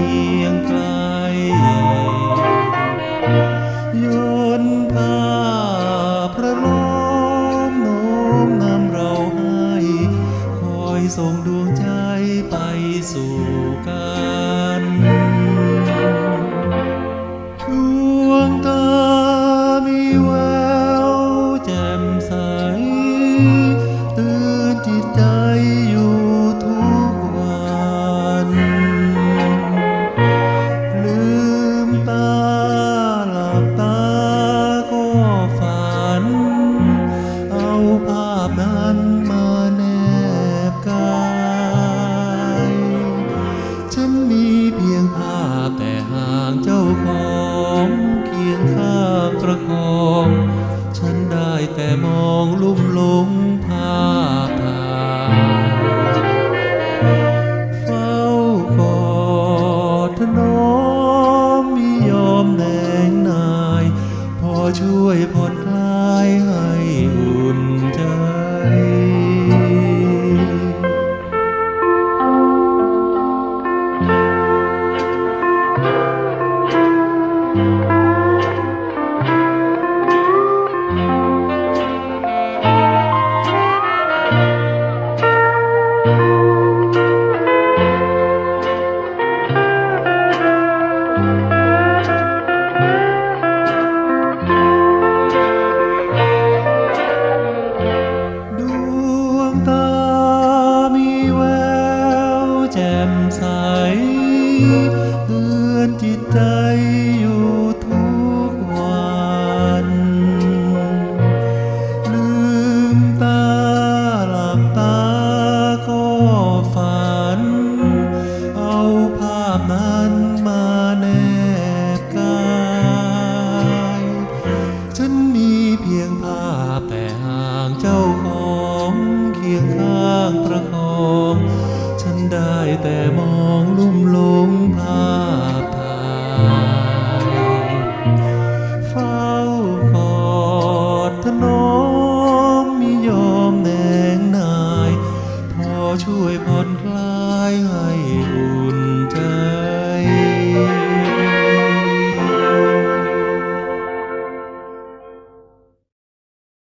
พียงไกลโยนผ้าพระล้อมนมนำเราให้ คอยส่งดวงใจไปสู่กัน ของเคียงข้างประคอง ฉันได้แต่มองลุ่มหลงภาพถ่ายเฝ้ากอดถนอมมียอมแนงนาย พอช่วยผ่อน เตือนจิตใจ